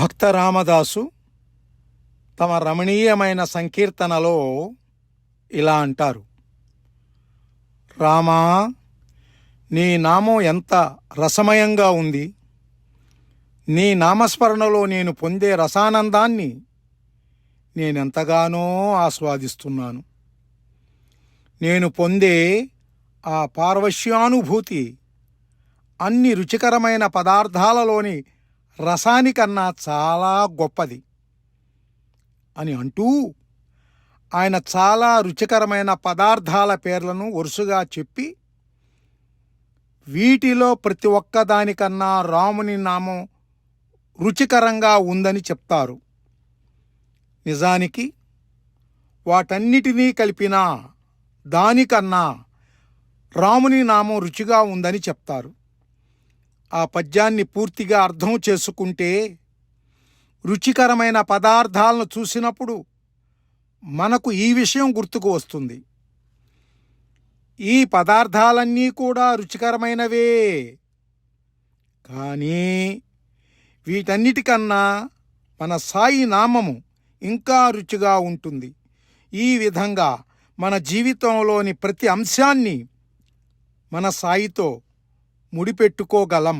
భక్త రామదాసు తమ రమణీయమైన సంకీర్తనలో ఇలా అంటారు. రామా నీ నామం ఎంత రసమయంగా ఉంది. నీ నామస్మరణలో నేను పొందే రసానందాన్ని నేనెంతగానో ఆస్వాదిస్తున్నాను. నేను పొందే ఆ పార్వశ్యానుభూతి అన్ని రుచికరమైన పదార్థాలలోని రసానికన్నా చాలా గొప్పది అని అంటూ ఆయన చాలా రుచికరమైన పదార్థాల పేర్లను వరుసగా చెప్పి వీటిలో ప్రతి ఒక్కదానికన్నా రాముని నామం రుచికరంగా ఉందని చెప్తారు. నిజానికి వాటన్నిటినీ కలిపినా దానికన్నా రాముని నామం రుచిగా ఉందని చెప్తారు. ఆ పద్యాన్ని పూర్తిగా అర్థం చేసుకుంటే రుచికరమైన పదార్థాలను చూసినప్పుడు మనకు ఈ విషయం గుర్తుకు వస్తుంది. ఈ పదార్థాలన్నీ కూడా రుచికరమైనవే. కానీ వీటన్నిటికన్నా మన సాయి నామము ఇంకా రుచిగా ఉంటుంది. ఈ విధంగా మన జీవితంలోని ప్రతి అంశాన్ని మన సాయితో ముడిపెట్టుకోగలం.